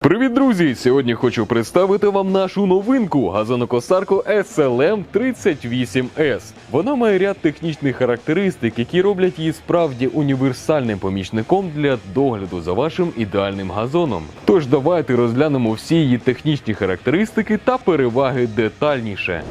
Привіт, друзі! Сьогодні хочу представити вам нашу новинку газонокосарку SLM 38S. Вона має ряд технічних характеристик, які роблять її справді універсальним помічником для догляду за вашим ідеальним газоном. Тож давайте розглянемо всі її технічні характеристики та переваги детальніше.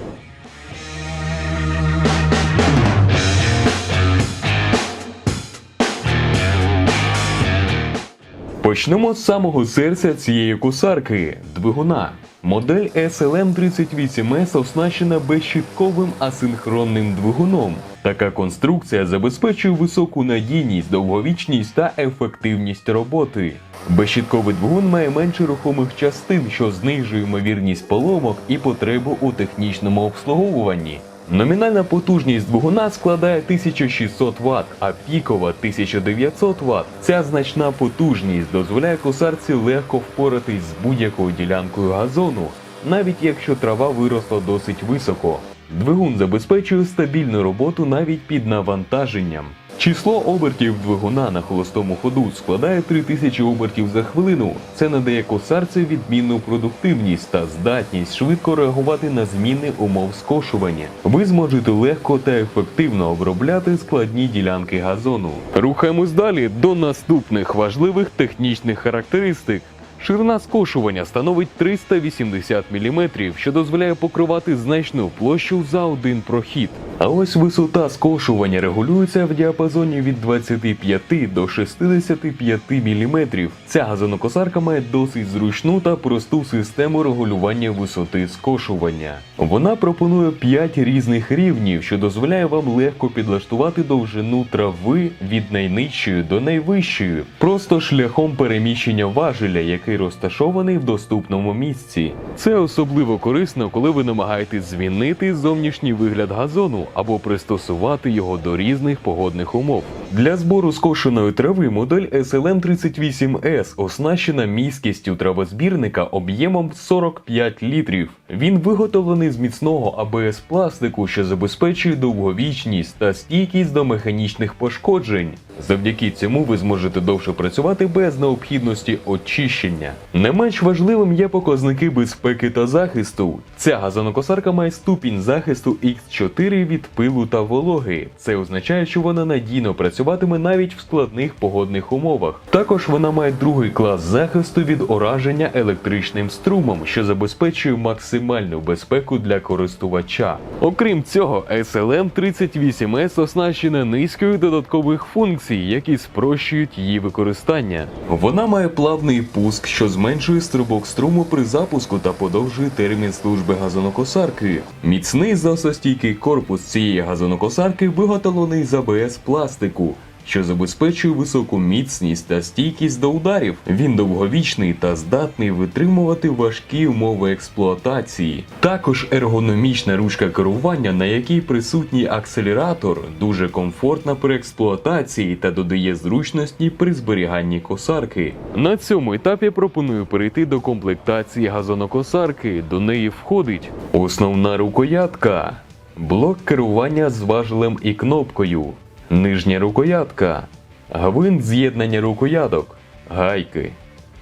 Почнемо з самого серця цієї косарки двигуна. Модель SLM 38S оснащена безщитковим асинхронним двигуном. Така конструкція забезпечує високу надійність, довговічність та ефективність роботи. Безщитковий двигун має менше рухомих частин, що знижує ймовірність поломок і потребу у технічному обслуговуванні. Номінальна потужність двигуна складає 1600 Вт, а пікова 1900 Вт. Ця значна потужність дозволяє косарці легко впоратись з будь-якою ділянкою газону, навіть якщо трава виросла досить високо. Двигун забезпечує стабільну роботу навіть під навантаженням. Число обертів двигуна на холостому ходу складає 3000 обертів за хвилину. Це надає косарці відмінну продуктивність та здатність швидко реагувати на зміни умов скошування. Ви зможете легко та ефективно обробляти складні ділянки газону. Рухаємось далі до наступних важливих технічних характеристик. Ширина скошування становить 380 мм, що дозволяє покривати значну площу за один прохід. А ось висота скошування регулюється в діапазоні від 25 до 65 мм. Ця газонокосарка має досить зручну та просту систему регулювання висоти скошування. Вона пропонує 5 різних рівнів, що дозволяє вам легко підлаштувати довжину трави від найнижчої до найвищої, просто шляхом переміщення важеля, який розташований в доступному місці. Це особливо корисно, коли ви намагаєтесь змінити зовнішній вигляд газону або пристосувати його до різних погодних умов. Для збору скошеної трави модель SLM 38S оснащена міськістю травозбірника об'ємом 45 літрів. Він виготовлений з міцного АБС пластику, що забезпечує довговічність та стійкість до механічних пошкоджень. Завдяки цьому ви зможете довше працювати без необхідності очищення. Не менш важливим є показники безпеки та захисту. Ця газонокосарка має ступінь захисту X4 від пилу та вологи. Це означає, що вона надійно працюватиме навіть в складних погодних умовах. Також вона має другий клас захисту від ураження електричним струмом, що забезпечує максимальну безпеку для користувача. Окрім цього, SLM 38S оснащена низкою додаткових функцій, які спрощують її використання. Вона має плавний пуск, що зменшує струбок струму при запуску та подовжує термін служби газонокосарки. Міцний засостійкий корпус цієї газонокосарки виготовлений з АБС пластику. Що забезпечує високу міцність та стійкість до ударів. Він довговічний та здатний витримувати важкі умови експлуатації. Також ергономічна ручка керування, на якій присутній акселератор, дуже комфортна при експлуатації та додає зручності при зберіганні косарки. На цьому етапі пропоную перейти до комплектації газонокосарки. До неї входить основна рукоятка, блок керування з важелем і кнопкою. Нижня рукоятка, гвинт з'єднання рукояток, гайки,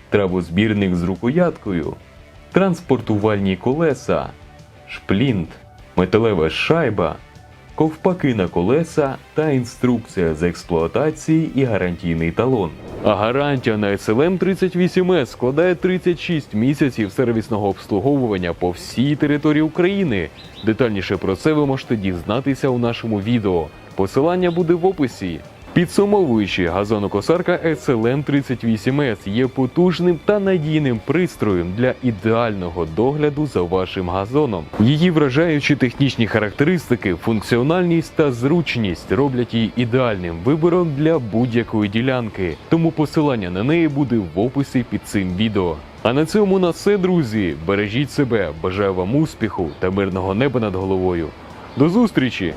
травозбірник з рукояткою, транспортувальні колеса, шплінт, металева шайба, ковпаки на колеса та інструкція з експлуатації і гарантійний талон. А гарантія на SLM 38S складає 36 місяців сервісного обслуговування по всій території України. Детальніше про це ви можете дізнатися у нашому відео. Посилання буде в описі. Підсумовуючи, газонокосарка SLM 38S є потужним та надійним пристроєм для ідеального догляду за вашим газоном. Її вражаючі технічні характеристики, функціональність та зручність роблять її ідеальним вибором для будь-якої ділянки. Тому посилання на неї буде в описі під цим відео. А на цьому на все, друзі. Бережіть себе, бажаю вам успіху та мирного неба над головою. До зустрічі!